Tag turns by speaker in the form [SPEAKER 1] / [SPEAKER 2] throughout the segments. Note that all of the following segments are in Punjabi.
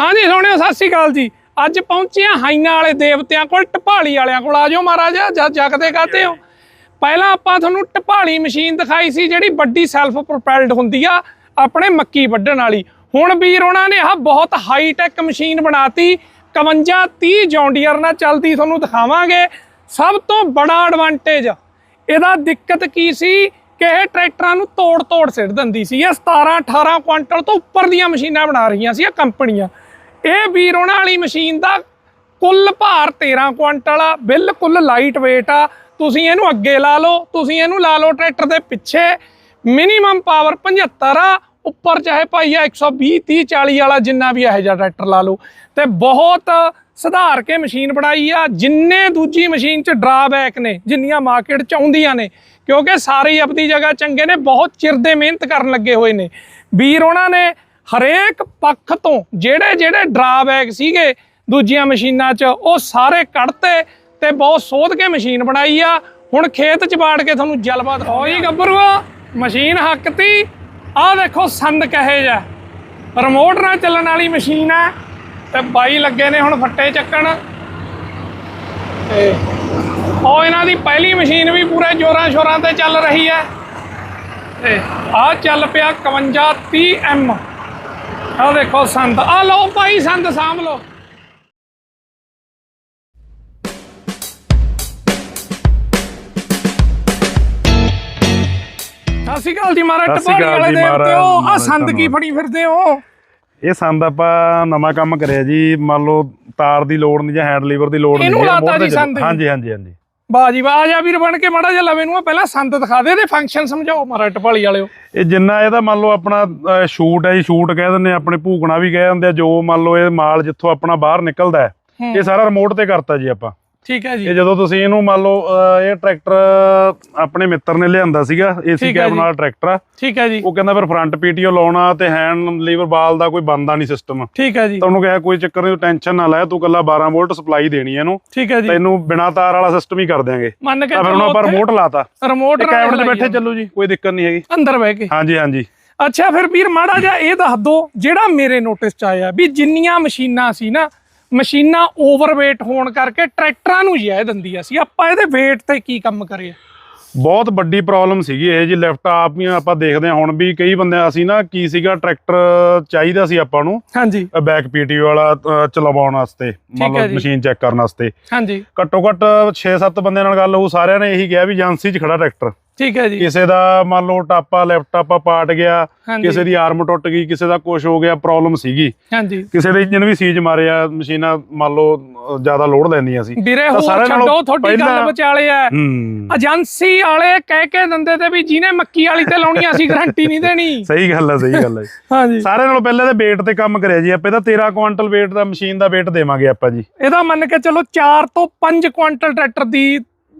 [SPEAKER 1] ਹਾਂਜੀ ਸੋਹਣਿਓ ਸਤਿ ਸ੍ਰੀ ਅਕਾਲ ਜੀ। ਅੱਜ ਪਹੁੰਚੇ ਆ ਹਾਈਨਾ ਵਾਲੇ ਦੇਵਤਿਆਂ ਕੋਲ ਟਪਾਲੀ ਵਾਲਿਆਂ ਕੋਲ। ਆਜੋ ਮਹਾਰਾਜ, ਜਦ ਜਗਦੇ ਕਾਤੇ ਹੋ। ਪਹਿਲਾਂ ਆਪਾਂ ਤੁਹਾਨੂੰ ਟਪਾਲੀ ਮਸ਼ੀਨ ਦਿਖਾਈ ਸੀ, ਜਿਹੜੀ ਵੱਡੀ ਸੈਲਫ ਪ੍ਰੋਪੈਲਡ ਹੁੰਦੀ ਆ, ਆਪਣੇ ਮੱਕੀ ਵੱਢਣ ਵਾਲੀ। ਹੁਣ ਵੀਰ ਉਹਨਾਂ ਨੇ ਆਹ ਬਹੁਤ ਹਾਈ ਟੈਕ ਮਸ਼ੀਨ ਬਣਾਤੀ। 51 30 ਜੌਂਡੀਅਰ ਨਾਲ ਚੱਲਦੀ ਤੁਹਾਨੂੰ ਦਿਖਾਵਾਂਗੇ। ਸਭ ਤੋਂ ਬੜਾ ਐਡਵਾਂਟੇਜ ਇਹਦਾ ਦਿੱਕਤ ਕੀ ਸੀ ਕਿ ਇਹ ਟਰੈਕਟਰਾਂ ਨੂੰ ਤੋੜ ਤੋੜ ਸਿੱਟ ਦਿੰਦੀ ਸੀ। ਇਹ 17 18 ਕੁਆਂਟਲ ਤੋਂ ਉੱਪਰ ਦੀਆਂ ਮਸ਼ੀਨਾਂ ਬਣਾ ਰਹੀਆਂ ਸੀ ਇਹ ਕੰਪਨੀਆਂ। ਇਹ ਵੀਰ ਉਹਨਾਂ ਵਾਲੀ ਮਸ਼ੀਨ ਦਾ ਕੁੱਲ ਭਾਰ 13 ਕੁਇੰਟਲ ਆ, ਬਿਲਕੁਲ ਲਾਈਟ weight ਆ। ਤੁਸੀਂ ਇਹਨੂੰ ਅੱਗੇ ਲਾ ਲਓ, ਤੁਸੀਂ ਇਹਨੂੰ ਲਾ ਲਓ ਟਰੈਕਟਰ ਦੇ ਪਿੱਛੇ। ਮਿਨੀਮਮ ਪਾਵਰ 75 ਆ, ਉੱਪਰ ਚਾਹੇ ਭਾਈ ਆ 120 30 40 ਵਾਲਾ ਜਿੰਨਾ ਵੀ ਇਹੋ ਜਿਹਾ ਟਰੈਕਟਰ ਲਾ ਲਓ। ਤੇ ਬਹੁਤ ਸੁਧਾਰ ਕੇ ਮਸ਼ੀਨ ਬਣਾਈ ਆ, ਜਿੰਨੇ ਦੂਜੀ ਮਸ਼ੀਨ 'ਚ ਡਰਾਬੈਕ ਨੇ, ਜਿੰਨੀਆਂ ਮਾਰਕੀਟ 'ਚ ਆਉਂਦੀਆਂ ਨੇ, ਕਿਉਂਕਿ ਸਾਰੇ ਹੀ ਆਪਣੀ ਜਗ੍ਹਾ ਚੰਗੇ ਨੇ, ਬਹੁਤ ਚਿਰ ਦੇ ਮਿਹਨਤ ਕਰਨ ਲੱਗੇ ਹੋਏ ਨੇ। ਵੀਰ ਉਹਨਾਂ ਨੇ ਹਰੇਕ ਪੱਖ ਤੋਂ ਜਿਹੜੇ ਜਿਹੜੇ ਡਰਾਬੈਕ ਸੀਗੇ ਦੂਜੀਆਂ ਮਸ਼ੀਨਾਂ 'ਚ, ਉਹ ਸਾਰੇ ਕੱਢਤੇ ਤੇ ਬਹੁਤ ਸੋਧ ਕੇ ਮਸ਼ੀਨ ਬਣਾਈ ਆ। ਹੁਣ ਖੇਤ 'ਚ ਬਾੜ ਕੇ ਤੁਹਾਨੂੰ ਜਲਵਾ ਦਿਖਾਓ ਜੀ ਗੱਭਰੂ ਮਸ਼ੀਨ ਹੱਕਤੀ। ਆਹ ਦੇਖੋ ਸੰਦ ਕਹੇ ਜਾ ਰਿਮੋਟ ਨਾਲ ਚੱਲਣ ਵਾਲੀ ਮਸ਼ੀਨ ਹੈ ਤੇ ਬਾਈ ਲੱਗੇ ਨੇ ਹੁਣ ਫੱਟੇ ਚੱਕਣ। ਤੇ ਉਹ ਇਹਨਾਂ ਦੀ ਪਹਿਲੀ ਮਸ਼ੀਨ ਵੀ ਪੂਰੇ ਜੋਰਾਂ ਸ਼ੋਰਾਂ ਤੇ ਚੱਲ ਰਹੀ ਹੈ ਤੇ ਆਹ ਚੱਲ ਪਿਆ 51 30 ਐਮ। ਆਹ ਦੇਖੋ ਸੰਦ ਆ ਲਓ ਭਾਈ ਸੰਦ ਸਾਂਭ ਲਓ ਸਤਿ ਸ਼੍ਰੀ ਅਕਾਲ ਜੀ ਮਹਾਰਾਜ
[SPEAKER 2] ਸਤਿ ਸ਼੍ਰੀ
[SPEAKER 1] ਟਪਾੜੀ
[SPEAKER 2] ਅਕਾਲ
[SPEAKER 1] ਵਾਲੇ
[SPEAKER 2] ਜੀ,
[SPEAKER 1] ਦੇਵਤੇ ਹੋ ਆ
[SPEAKER 2] ਮਹਾਰਾਜ,
[SPEAKER 1] ਸੰਦ ਕੀ
[SPEAKER 2] ਧੰਨਵਾਦ।
[SPEAKER 1] ਫੜੀ ਫਿਰਦੇ ਹੋ
[SPEAKER 2] ਇਹ ਸੰਦ ਆਪਾਂ ਨਵਾਂ ਕੰਮ ਕਰਿਆ ਜੀ ਮੰਨ ਲਓ ਤਾਰ ਦੀ ਲੋੜ ਨਹੀਂ ਜਾਂ ਹੈਂਡ ਲੀਵਰ ਦੀ ਲੋੜ ਨਹੀਂ
[SPEAKER 1] ਇਹਨੂੰ ਲਾਤਾ ਜੀ ਸੰਦ।
[SPEAKER 2] ਹਾਂਜੀ ਹਾਂਜੀ ਹਾਂਜੀ
[SPEAKER 1] ਬਾਜੀ ਆ ਜਾ ਵੀਰ ਬਣ ਕੇ ਮਾੜਾ ਜਿਹਾ ਲਵੇ ਨੂੰ ਪਹਿਲਾਂ ਸੰਦ ਦਿਖਾ ਦੇ ਤੇ ਫੰਕਸ਼ਨ ਸਮਝਾਓ ਮਹਾਰਾਜ ਟਪਾਲੀ ਵਾਲਿਓ
[SPEAKER 2] ਇਹ ਜਿੰਨਾ ਇਹਦਾ ਮੰਨ ਲਓ ਆਪਣਾ ਸ਼ੂਟ ਹੈ ਜੀ ਸ਼ੂਟ ਕਹਿ ਦਿੰਦੇ ਆ, ਆਪਣੇ ਭੂਕਣਾ ਵੀ ਕਹਿ ਦਿੰਦੇ ਆ ਜੋ ਮੰਨ ਲਓ ਇਹ ਮਾਲ ਜਿੱਥੋਂ ਆਪਣਾ ਬਾਹਰ ਨਿਕਲਦਾ ਹੂੰ। ਇਹ ਸਾਰਾ ਰਿਮੋਟ ਤੇ ਕਰਤਾ ਜੀ ਆਪਾਂ
[SPEAKER 1] ਠੀਕ ਹੈ ਜੀ।
[SPEAKER 2] ਇਹ ਜਦੋਂ ਤੁਸੀਂ ਇਹਨੂੰ ਮੰਨ ਲਓ ਇਹ ਟਰੈਕਟਰ ਆਪਣੇ ਮਿੱਤਰ ਨੇ ਲਿਆਂਦਾ ਸੀਗਾ ਏਸੀ ਕੈਬ। ਨਾਲ ਟਰੈਕਟਰ ਆ।
[SPEAKER 1] ਠੀਕ ਹੈ ਜੀ।
[SPEAKER 2] ਉਹ ਕਹਿੰਦਾ ਫਿਰ ਫਰੰਟ ਪੀਟੀਓ ਲਾਉਣਾ ਤੇ ਹੈਂਡ ਲੀਵਰ ਬਾਲ ਦਾ ਕੋਈ ਬੰਦਾ ਨਹੀਂ ਸਿਸਟਮ
[SPEAKER 1] ਠੀਕ ਹੈ ਜੀ।
[SPEAKER 2] ਤਾਂ ਉਹਨੂੰ ਕਿਹਾ ਕੋਈ ਚੱਕਰ ਨਹੀਂ ਟੈਨਸ਼ਨ ਨਾ ਲੈ ਤੂੰ ਕੱਲਾ 12 ਵੋਲਟ ਸਪਲਾਈ ਦੇਣੀ ਹੈ ਇਹਨੂੰ।
[SPEAKER 1] ਠੀਕ ਹੈ ਜੀ।
[SPEAKER 2] ਤੈਨੂੰ ਬਿਨਾ ਤਾਰ ਵਾਲਾ ਸਿਸਟਮ ਹੀ ਕਰ ਦਿਆਂਗੇ।
[SPEAKER 1] ਮੰਨ ਕੇ
[SPEAKER 2] ਫਿਰ ਹੁਣ ਆਪਾਂ ਰਿਮੋਟ ਲਾਤਾ।
[SPEAKER 1] ਰਿਮੋਟ
[SPEAKER 2] ਕੈਬਨ 'ਚ ਬੈਠੇ ਚੱਲੋ ਜੀ ਕੋਈ ਦਿੱਕਤ ਨਹੀਂ ਹੈਗੀ।
[SPEAKER 1] ਅੰਦਰ ਬਹਿ ਕੇ।
[SPEAKER 2] ਹਾਂਜੀ ਹਾਂਜੀ।
[SPEAKER 1] ਅੱਛਾ ਫਿਰ ਵੀਰ ਮਾੜਾ ਜਿਹਾ ਇਹ ਦੱਸ ਦੋ ਜਿਹੜਾ ਮੇਰੇ ਨੋਟਿਸ ਚ ਆਇਆ ਵੀ ਜਿੰਨੀਆਂ ਮਸ਼ੀਨਾਂ ਸੀ ਨਾ ਮਸ਼ੀਨਾਂ ਓਵਰਵੇਟ ਹੋਣ ਕਰਕੇ ਟਰੈਕਟਰਾਂ ਨੂੰ ਜਿਆ ਦਿੰਦੀਆਂ ਸੀ। ਆਪਾਂ ਇਹਦੇ weight ਤੇ ਕੀ ਕੰਮ ਕਰੀਏ?
[SPEAKER 2] ਬਹੁਤ ਵੱਡੀ ਪ੍ਰੋਬਲਮ ਸੀਗੀ ਇਹ ਜੀ ਲੈਫਟ ਆਪ ਹੀ ਆਪਾਂ ਦੇਖਦੇ ਹਾਂ। ਹੁਣ ਵੀ ਕਈ ਬੰਦੇ ਅਸੀਂ ਨਾ ਕੀ ਸੀਗਾ ਟਰੈਕਟਰ ਚਾਹੀਦਾ ਸੀ ਆਪਾਂ ਨੂੰ
[SPEAKER 1] ਹਾਂਜੀ।
[SPEAKER 2] ਬੈਕ ਪੀਟੀਓ ਵਾਲਾ ਚਲਾਉਣ ਵਾਸਤੇ
[SPEAKER 1] ਜੀ।
[SPEAKER 2] ਮਸ਼ੀਨ ਚੈੱਕ ਕਰਨ ਵਾਸਤੇ।
[SPEAKER 1] ਹਾਂਜੀ।
[SPEAKER 2] ਘੱਟੋ ਘੱਟ 6-7 ਬੰਦਿਆਂ ਨਾਲ ਗੱਲ ਹੋਊ ਸਾਰਿਆਂ ਨੇ ਇਹੀ ਕਿਹਾ ਵੀ ਏਜੰਸੀ 'ਚ ਖੜਾ ਟਰੈਕਟਰ।
[SPEAKER 1] ਠੀਕ ਹੈ ਜੀ।
[SPEAKER 2] ਕਿਸੇ ਦਾ ਮੰਨ ਲਓ ਟਾਪਾ ਲੈਪਟਾਪਾ ਪਾਟ ਗਿਆ। ਕਿਸੇ ਦੀ ਆਰਮ ਟੁੱਟ ਗਈ ਕਿਸੇ ਦਾ ਕੁਝ ਹੋ ਗਿਆ ਪ੍ਰੋਬਲਮ ਸੀਗੀ।
[SPEAKER 1] ਹਾਂਜੀ।
[SPEAKER 2] ਕਿਸੇ ਦੇ ਇੰਜਨ ਵੀ ਸੀਜ ਮਾਰਿਆ ਮਸ਼ੀਨਾਂ ਮੰਨ ਲਓ ਜ਼ਿਆਦਾ ਲੋਡ ਲੈਂਦੀਆਂ ਸੀ।
[SPEAKER 1] ਵੀਰੇ ਹੋਰ ਛੱਡੋ ਤੁਹਾਡੀ ਗੱਲ ਵਿਚਾਲੇ ਆ ਏਜੰਸੀ ਵਾਲੇ ਕਹਿ ਕੇ ਦਿੰਦੇ ਤੇ ਵੀ ਜਿਹਨੇ ਮੱਕੀ ਵਾਲੀ ਤੇ ਲਾਉਣੀ ਅਸੀਂ ਗਾਰੰਟੀ ਨਹੀਂ ਦੇਣੀ।
[SPEAKER 2] ਸਹੀ ਗੱਲ ਹੈ ਸਹੀ ਗੱਲ ਹੈ।
[SPEAKER 1] ਹਾਂਜੀ।
[SPEAKER 2] ਸਾਰਿਆਂ ਨਾਲੋਂ ਪਹਿਲਾਂ ਤੇ weight ਤੇ ਕੰਮ ਕਰਿਆ ਜੀ। ਆਪਾਂ ਇਹਦਾ 13 ਕੁਆਂਟਲ weight ਦਾ ਮਸ਼ੀਨ ਦਾ weight ਦੇਵਾਂਗੇ ਆਪਾਂ ਜੀ।
[SPEAKER 1] ਇਹਦਾ ਮੰਨ ਕੇ ਚਲੋ 4 ਤੋਂ 5 ਕੁਆਂਟਲ ਟਰੈਕਟਰ ਦੀ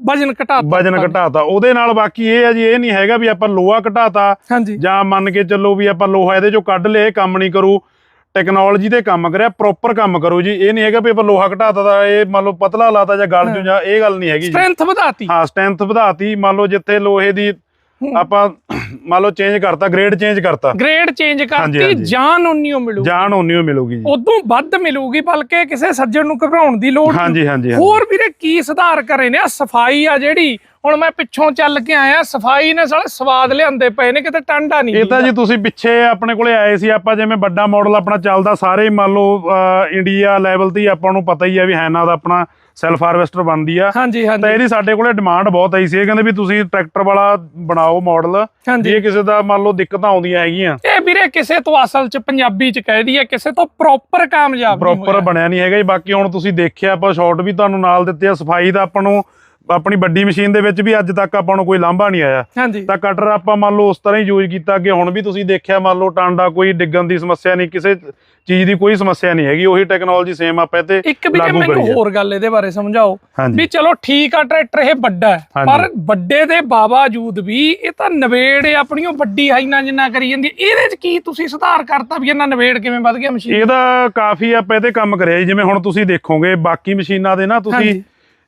[SPEAKER 1] ਵਜਨ ਘਟਾ
[SPEAKER 2] ਵਜਨ ਘਟਾਤਾ। ਉਹਦੇ ਨਾਲ ਬਾਕੀ ਇਹ ਆ ਜੀ ਇਹ ਨਹੀਂ ਹੈਗਾ ਵੀ ਆਪਾਂ ਲੋਹਾ ਘਟਾਤਾ ਜਾਂ ਮੰਨ ਕੇ ਚੱਲੋ ਵੀ ਆਪਾਂ ਲੋਹਾ ਇਹਦੇ ਚੋਂ ਕੱਢ ਲਏ ਕੰਮ ਨਹੀਂ ਕਰੂ। ਟੈਕਨੋਲੋਜੀ ਤੇ ਕੰਮ ਕਰਿਆ ਪ੍ਰੋਪਰ ਕੰਮ ਕਰੋ ਜੀ। ਇਹ ਨਹੀਂ ਹੈਗਾ ਵੀ ਆਪਾਂ ਲੋਹਾ ਘਟਾਤਾ ਤਾਂ ਇਹ ਮੰਨ ਲਓ ਪਤਲਾ ਲਾਤਾ ਜਾਂ ਗਲ ਜੂ ਜਾਂ ਇਹ ਗੱਲ ਨਹੀਂ ਹੈਗੀ ਜੀ।
[SPEAKER 1] ਸਟਰੈਂਥ ਵਧਾਤੀ।
[SPEAKER 2] ਹਾਂ ਸਟਰੈਂਥ ਵਧਾਤੀ। ਮੰਨ ਲਓ ਜਿੱਥੇ ਲੋਹੇ ਦੀ ਆਪਾਂ ਮੰਨ ਲਓ ਚੇਂਜ ਕਰਤਾ ਗ੍ਰੇਡ ਚੇਂਜ ਕਰਤਾ।
[SPEAKER 1] ਗ੍ਰੇਡ ਚੇਂਜ ਕਰਤੀ। ਜਾਨ ਉਨੀਓ ਮਿਲੂ
[SPEAKER 2] ਜਾਨ ਓਨੀ ਓ ਮਿਲੂਗੀ ਜੀ।
[SPEAKER 1] ਉਦੋਂ ਵੱਧ ਮਿਲੂਗੀ ਬਲਕਿ ਕਿਸੇ ਸੱਜਣ ਨੂੰ ਘਬਰਾਉਣ ਦੀ ਲੋੜ ਨਹੀਂ।
[SPEAKER 2] ਹਾਂਜੀ ਹਾਂਜੀ।
[SPEAKER 1] ਹੋਰ ਵੀਰੇ ਕੀ ਸੁਧਾਰ ਕਰੇ ਨੇ? ਆ ਸਫ਼ਾਈ ਆ ਜਿਹੜੀ ਹੁਣ ਮੈਂ ਪਿੱਛੋਂ ਚੱਲ ਕੇ ਆਇਆ ਸਫ਼ਾਈ ਨੇ ਸਾਲੇ ਸਵਾਦ ਲਿਆਂਦੇ ਪਏ ਨੇ ਕਿਤੇ ਟਾਂਡਾ ਨਹੀਂ
[SPEAKER 2] ਇਹ ਤਾਂ ਜੀ ਤੁਸੀਂ ਪਿੱਛੇ ਆਪਣੇ ਕੋਲੇ ਆਏ ਸੀ ਆਪਾਂ ਜਿਵੇਂ ਵੱਡਾ ਮਾਡਲ ਆਪਣਾ ਚੱਲਦਾ ਸਾਰੇ ਮੰਨ ਲਓ ਇੰਡੀਆ ਲੈਵਲ ਤੇ ਆਪਾਂ ਨੂੰ ਪਤਾ ਹੀ ਆ ਵੀ ਹੈਨਾ ਦਾ ਆਪਣਾ ਸੈਲਫ ਹਾਰਵੈਸਟਰ ਬਣਦੀ ਆ।
[SPEAKER 1] ਹਾਂਜੀ
[SPEAKER 2] ਤਾਂ ਇਹਦੀ ਸਾਡੇ ਕੋਲੇ ਡਿਮਾਂਡ ਬਹੁਤ ਆਈ ਸੀ। ਇਹ ਕਹਿੰਦੇ ਵੀ ਤੁਸੀਂ ਟਰੈਕਟਰ ਵਾਲਾ ਬਣਾਓ ਮਾਡਲ ਜੇ ਕਿਸੇ ਦਾ ਮੰਨ ਲਓ ਦਿੱਕਤਾਂ ਆਉਂਦੀਆਂ ਹੈਗੀਆਂ।
[SPEAKER 1] ਇਹ ਵੀਰੇ ਕਿਸੇ ਤੋਂ ਅਸਲ ਚ ਪੰਜਾਬੀ ਚ ਕਹਿ ਦਈਏ ਕਿਸੇ ਤੋਂ ਪ੍ਰੋਪਰ ਕਾਮਯਾਬ ਨਹੀਂ
[SPEAKER 2] ਪ੍ਰੋਪਰ। ਬਣਿਆ ਨਹੀਂ ਹੈਗਾ ਜੀ। ਬਾਕੀ ਹੁਣ ਤੁਸੀਂ ਦੇਖਿਆ ਆਪਾਂ ਸ਼ਾਰਟ ਵੀ ਤੁਹਾਨੂੰ ਨਾਲ ਦਿੱਤੇ ਆ। ਸਫ਼ਾਈ ਦਾ ਆਪਾਂ ਨੂੰ ਆਪਣੀ ਵੱਡੀ ਮਸ਼ੀਨ ਦੇ ਵਿੱਚ ਵੀ ਅੱਜ ਤੱਕ ਆਪਾਂ ਨੂੰ ਕੋਈ ਲਾਂਭਾ ਨਹੀਂ ਆਇਆ ਤਾਂ ਕਟਰ ਆਪਾਂ ਮੰਨ ਲਓ ਉਸ ਤਰ੍ਹਾਂ ਹੀ ਯੂਜ਼ ਕੀਤਾ ਅੱਗੇ ਹੁਣ ਵੀ ਤੁਸੀਂ ਦੇਖਿਆ ਮੰਨ ਲਓ ਟਾਂਡਾ ਕੋਈ ਡਿੱਗਣ ਦੀ ਸਮੱਸਿਆ ਨਹੀਂ ਕਿਸੇ ਚੀਜ਼ ਦੀ ਕੋਈ ਸਮੱਸਿਆ ਨਹੀਂ ਹੈਗੀ ਉਹੀ ਟੈਕਨੋਲੋਜੀ ਸੇਮ ਆਪਾਂ ਇਹ ਤੇ
[SPEAKER 1] ਇੱਕ ਵੀਰੇ
[SPEAKER 2] ਲਾਗੂ ਕਰੀ ਆ।
[SPEAKER 1] ਹੋਰ ਗੱਲ ਇਹਦੇ ਬਾਰੇ ਸਮਝਾਓ ਵੀ ਚਲੋ ਠੀਕ ਆ ਟਰੈਕਟਰ ਇਹ ਵੱਡਾ ਹੈ। ਪਰ ਵੱਡੇ ਦੇ ਬਾਵਜੂਦ ਵੀ ਇਹ ਤਾਂ ਨਵੇੜ ਆਪਣੀਆਂ ਵੱਡੀ ਹਾਈਨਾਂ ਜਿੰਨਾ ਕਰੀ ਜਾਂਦੀ ਹੈ। ਇਹਦੇ ਚ ਕੀ ਤੁਸੀਂ ਸੁਧਾਰ ਕਰਤਾ ਵੀ ਇਹਨਾਂ ਨਵੇੜ ਕਿਵੇਂ ਵੱਧ ਗਿਆ ਮਸ਼ੀਨ
[SPEAKER 2] ਇਹਦਾ ਕਾਫੀ ਆਪਾਂ ਇਹਦੇ ਕੰਮ ਕਰਿਆ ਜਿਵੇਂ ਹੁਣ ਤੁਸੀਂ ਦੇਖੋਗੇ ਬਾਕੀ ਮਸ਼ੀਨਾਂ ਦੇ ਨਾ ਤੁਸੀਂ।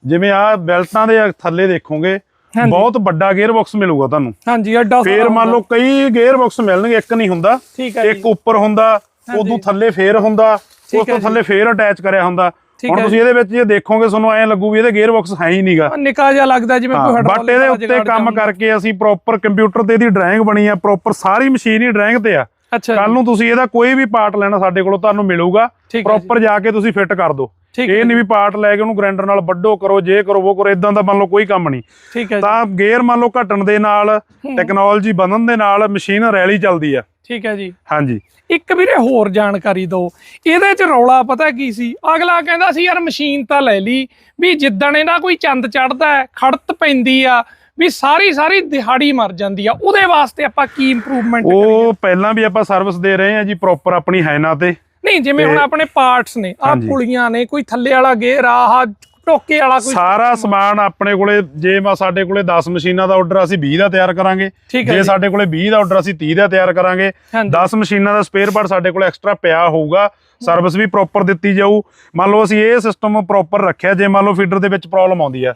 [SPEAKER 2] ਜਿਵੇਂ ਆਹ ਬੈਲਟਾਂ ਦੇ ਥੱਲੇ ਦੇਖੋਗੇ। ਬਹੁਤ ਵੱਡਾ ਗੇਅਰ ਬਾਕਸ ਮਿਲੂਗਾ ਤੁਹਾਨੂੰ।
[SPEAKER 1] ਹਾਂਜੀ ਐਡਾ
[SPEAKER 2] ਫੇਰ ਮੰਨ ਲਓ ਕਈ ਗੇਅਰ ਬਾਕਸ ਮਿਲਣਗੇ ਇੱਕ ਨਹੀਂ ਹੁੰਦਾ। ਇੱਕ ਉੱਪਰ ਹੁੰਦਾ ਉਦੋਂ ਥੱਲੇ ਫੇਰ ਹੁੰਦਾ ਉਸ ਤੋਂ। ਥੱਲੇ ਫੇਰ ਅਟੈਚ ਕਰਿਆ ਹੁੰਦਾ। ਹੁਣ ਤੁਸੀਂ ਇਹਦੇ ਵਿੱਚ ਜੇ ਦੇਖੋਗੇ ਤੁਹਾਨੂੰ ਐਂ ਲੱਗੂ ਵੀ ਇਹਦੇ ਗੇਅਰ ਬਾਕਸ ਹੈ ਹੀ ਨਹੀਂਗਾ
[SPEAKER 1] ਨਿੱਕਾ ਜਿਹਾ ਲੱਗਦਾ ਜਿਵੇਂ ਕੋਈ
[SPEAKER 2] ਬਟ
[SPEAKER 1] hydraulic
[SPEAKER 2] ਇਹਦੇ ਉੱਤੇ ਕੰਮ ਕਰਕੇ ਅਸੀਂ ਪ੍ਰੋਪਰ ਕੰਪਿਊਟਰ ਤੇ ਇਹਦੀ ਡਰਾਇੰਗ ਬਣੀ ਆ ਪ੍ਰੋਪਰ ਸਾਰੀ ਮਸ਼ੀਨ ਹੀ ਡਰਾਇੰਗ ਤੇ ਆ। ਕੱਲ ਨੂੰ ਤੁਸੀਂ ਇਹਦਾ ਕੋਈ ਵੀ ਪਾਰਟ ਲੈਣਾ ਸਾਡੇ ਕੋਲੋਂ ਤੁਹਾਨੂੰ ਮਿਲੂਗਾ। ਪ੍ਰੋਪਰ ਜਾ। ਕੇ ਤੁਸੀਂ ਫਿੱਟ ਕਰ ਦਿਓ। ਇਹ ਨਹੀਂ ਵੀ ਪਾਰਟ ਲੈ ਕੇ ਉਹਨੂੰ ਗ੍ਰਾਈਂਡਰ ਨਾਲ ਵੱਡੋ ਕਰੋ ਜੇ ਕਰੋ ਉਹ ਕਰੋ ਇਦਾਂ ਦਾ ਮੰਨ ਲਓ ਕੋਈ ਕੰਮ ਨਹੀਂ।
[SPEAKER 1] ਠੀਕ ਹੈ
[SPEAKER 2] ਤਾਂ ਗੇਅਰ ਮੰਨ ਲਓ ਘਟਣ ਦੇ ਨਾਲ ਟੈਕਨੋਲੋਜੀ ਵਧਣ ਦੇ ਨਾਲ ਮਸ਼ੀਨ ਰੈਲੀ ਚੱਲਦੀ ਆ।
[SPEAKER 1] ਠੀਕ ਹੈ ਜੀ।
[SPEAKER 2] ਹਾਂਜੀ।
[SPEAKER 1] ਇੱਕ ਵੀਰੇ ਹੋਰ ਜਾਣਕਾਰੀ ਦਿਓ। ਇਹਦੇ ਚ ਰੌਲਾ ਪਤਾ ਕੀ ਸੀ? ਅਗਲਾ ਕਹਿੰਦਾ ਸੀ ਯਾਰ ਮਸ਼ੀਨ ਤਾਂ ਲੈ ਲਈ ਵੀ ਜਿੱਦਣ ਇਹਦਾ ਕੋਈ ਚੰਦ ਚੜਦਾ ਖੜਤ ਪੈਂਦੀ ਆ ਵੀ ਸਾਰੀ ਸਾਰੀ ਦਿਹਾੜੀ ਮਰ ਜਾਂਦੀ ਆ ਉਹਦੇ ਵਾਸਤੇ ਆਪਾਂ ਕੀ ਇੰਪਰੂਵਮੈਂਟ ਕਰੀਏ?
[SPEAKER 2] ਉਹ ਪਹਿਲਾਂ ਵੀ ਆਪਾਂ ਸਰਵਿਸ ਦੇ ਰਹੇ ਹਾਂ ਜੀ ਪ੍ਰੋਪਰ ਆਪਣੀ ਹੈਨਾ ਤੇ।
[SPEAKER 1] ਨਹੀਂ ਜਿਵੇਂ ਹੁਣ ਆਪਣੇ ਪਾਰਟਸ ਨੇ ਆ। ਪੁਲੀਆਂ ਨੇ ਕੋਈ ਥੱਲੇ ਵਾਲਾ ਗੇਅਰ ਆ ਆਹ ਟੋਕੇ ਵਾਲਾ ਕੋਈ
[SPEAKER 2] ਸਾਰਾ ਸਮਾਨ ਆਪਣੇ ਕੋਲੇ ਜੇ ਮਾ ਸਾਡੇ ਕੋਲੇ 10 ਮਸ਼ੀਨਾਂ ਦਾ ਆਰਡਰ ਅਸੀਂ 20 ਦਾ ਤਿਆਰ ਕਰਾਂਗੇ ਜੇ। ਸਾਡੇ ਕੋਲੇ 20 ਦਾ ਆਰਡਰ ਅਸੀਂ 30 ਦਾ ਤਿਆਰ ਕਰਾਂਗੇ
[SPEAKER 1] ਹਾਂਜੀ।
[SPEAKER 2] 10 ਮਸ਼ੀਨਾਂ ਦਾ ਸਪੇਅਰ ਪਾਰਟ ਸਾਡੇ ਕੋਲੇ ਐਕਸਟਰਾ ਪਿਆ ਹੋਊਗਾ ਸਰਵਿਸ ਵੀ ਪ੍ਰੋਪਰ ਦਿੱਤੀ ਜਾਊ ਮੰਨ ਲਓ ਅਸੀਂ ਇਹ ਸਿਸਟਮ ਪ੍ਰੋਪਰ ਰੱਖਿਆ ਜੇ ਮੰਨ ਲਓ ਫੀਡਰ ਦੇ ਵਿੱਚ ਪ੍ਰੋਬਲਮ ਆਉਂਦੀ ਆ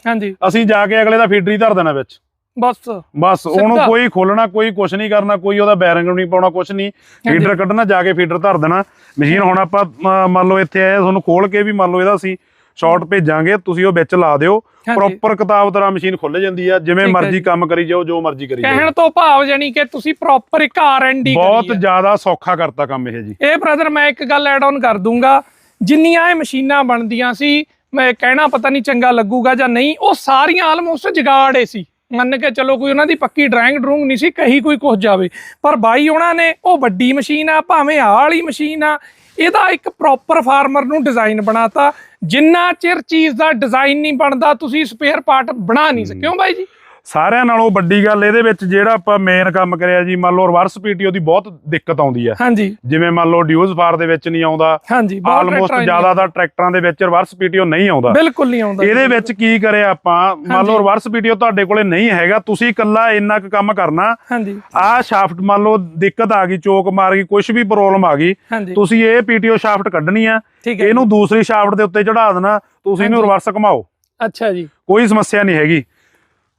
[SPEAKER 2] ਅਸੀਂ ਜਾ ਕੇ ਅਗਲੇ ਦਾ ਫੀਡਰ ਹੀ ਧਰ ਦੇਣਾ ਵਿੱਚ
[SPEAKER 1] ਬਸ।
[SPEAKER 2] ਬਸ ਉਹਨੂੰ। ਕੋਈ ਖੋਲਣਾ ਕੋਈ ਕੁਝ ਨਹੀਂ ਕਰਨਾ ਕੋਈ ਉਹਦਾ ਬੈਰਿੰਗ ਨਹੀਂ ਪਾਉਣਾ ਕੁਝ ਨਹੀਂ। ਫੀਡਰ ਕੱਢਣਾ ਜਾ ਕੇ ਫੀਡਰ ਧਰ ਦੇਣਾ। ਮਸ਼ੀਨ ਹੁਣ ਆਪਾਂ ਮੰਨ ਲਓ ਇੱਥੇ ਆਏ ਤੁਹਾਨੂੰ ਖੋਲ ਕੇ ਵੀ ਮੰਨ ਲਓ ਇਹਦਾ ਅਸੀਂ ਸ਼ਾਰਟ ਭੇਜਾਂਗੇ ਤੁਸੀਂ ਉਹ ਵਿੱਚ ਲਾ ਦਿਓ। ਪ੍ਰੋਪਰ ਕਿਤਾਬ ਤਰ੍ਹਾਂ ਮਸ਼ੀਨ ਖੁੱਲ ਜਾਂਦੀ ਆ ਜਿਵੇਂ ਮਰਜ਼ੀ। ਕੰਮ ਕਰੀ ਜਾਓ ਜੋ ਮਰਜ਼ੀ ਕਰੀ
[SPEAKER 1] ਕਹਿਣ
[SPEAKER 2] ਜਾਓ
[SPEAKER 1] ਤੋਂ ਭਾਵ ਜਾਨੀ ਕਿ ਤੁਸੀਂ ਪ੍ਰੋਪਰ ਇੱਕ ਆਰ ਐਂਡ ਡੀ
[SPEAKER 2] ਬਹੁਤ ਜ਼ਿਆਦਾ ਸੌਖਾ ਕਰਤਾ ਕੰਮ ਇਹ ਜੀ।
[SPEAKER 1] ਇਹ ਬ੍ਰਦਰ ਮੈਂ ਇੱਕ ਗੱਲ ਐਡ ਆਨ ਕਰ ਦੂੰਗਾ। ਜਿੰਨੀਆਂ ਇਹ ਮਸ਼ੀਨਾਂ ਬਣਦੀਆਂ ਸੀ ਮੈਂ ਕਹਿਣਾ ਪਤਾ ਨਹੀਂ ਚੰਗਾ ਲੱਗੂਗਾ ਜਾਂ ਨਹੀਂ ਉਹ ਸਾਰੀਆਂ ਆਲਮੋਸਟ ਜਗਾੜੇ ਸੀ। ਮੰਨ ਕੇ ਚਲੋ ਕੋਈ ਉਹਨਾਂ ਦੀ ਪੱਕੀ ਡਰਾਇੰਗ ਡਰੂੰਗ ਨਹੀਂ ਸੀ ਕਹੀ ਕੋਈ ਕੁਝ ਜਾਵੇ। ਪਰ ਬਾਈ ਉਹਨਾਂ ਨੇ ਉਹ ਵੱਡੀ ਮਸ਼ੀਨ ਆ ਭਾਵੇਂ ਆਹ ਵਾਲੀ ਮਸ਼ੀਨ ਆ ਇਹਦਾ ਇੱਕ ਪ੍ਰੋਪਰ ਫਾਰਮਰ ਨੂੰ ਡਿਜ਼ਾਈਨ ਬਣਾਤਾ। ਜਿੰਨਾ ਚਿਰ ਚੀਜ਼ ਦਾ ਡਿਜ਼ਾਈਨ ਨਹੀਂ ਬਣਦਾ ਤੁਸੀਂ ਸਪੇਅਰ ਪਾਰਟ ਬਣਾ ਨਹੀਂ ਕਿਉਂ ਬਾਈ ਜੀ।
[SPEAKER 2] ਸਾਰਿਆਂ ਨਾਲੋਂ ਵੱਡੀ ਗੱਲ ਇਹਦੇ ਵਿੱਚ ਜਿਹੜਾ ਆਪਾਂ ਮੇਨ ਕੰਮ ਕਰਿਆ ਜੀ ਮੰਨ ਲਓ ਰਿਵਰਸ ਪੀਟੀਓ ਦੀ ਬਹੁਤ ਦਿੱਕਤ ਆਉਂਦੀ ਆ
[SPEAKER 1] ਹਾਂਜੀ।
[SPEAKER 2] ਜਿਵੇਂ ਮੰਨ ਲਓ ਡਿਊਜ਼ ਫਾਰ ਦੇ ਵਿੱਚ ਨਹੀਂ ਆਉਂਦਾ
[SPEAKER 1] ਹਾਂਜੀ
[SPEAKER 2] ਆਲਮੋਸਟ ਜ਼ਿਆਦਾਤਰ ਟਰੈਕਟਰਾਂ ਦੇ ਵਿੱਚ ਰਿਵਰਸ ਪੀਟੀਓ ਨਹੀਂ ਆਉਂਦਾ।
[SPEAKER 1] ਬਿਲਕੁਲ ਨਹੀਂ ਆਉਂਦਾ।
[SPEAKER 2] ਇਹਦੇ ਵਿੱਚ ਕੀ ਕਰਿਆ ਆਪਾਂ ਮੰਨ। ਲਓ ਰਿਵਰਸ ਵੀਡੀਓ ਤੁਹਾਡੇ ਕੋਲੇ ਨਹੀਂ ਹੈਗਾ ਤੁਸੀਂ ਇਕੱਲਾ ਇੰਨਾ ਕੁ ਕੰਮ ਕਰਨਾ।
[SPEAKER 1] ਹਾਂਜੀ।
[SPEAKER 2] ਆਹ ਸ਼ਾਫਟ ਮੰਨ ਲਓ ਦਿੱਕਤ ਆ ਗਈ ਚੋਕ ਮਾਰ ਗਈ ਕੁਝ ਵੀ ਪ੍ਰੋਬਲਮ ਆ ਗਈ ਤੁਸੀਂ ਇਹ ਪੀਟੀਓ ਸ਼ਾਫਟ ਕੱਢਣੀ ਆ
[SPEAKER 1] ਹੈ
[SPEAKER 2] ਇਹਨੂੰ ਦੂਸਰੀ ਸ਼ਾਫਟ ਦੇ ਉੱਤੇ ਚੜਾ ਦੇਣਾ ਤੁਸੀਂ ਇਹਨੂੰ। ਰਿਵਰਸ ਘੁਮਾਓ।
[SPEAKER 1] ਅੱਛਾ ਜੀ।
[SPEAKER 2] ਕੋਈ ਸਮੱਸਿਆ ਨਹੀਂ ਹੈਗੀ।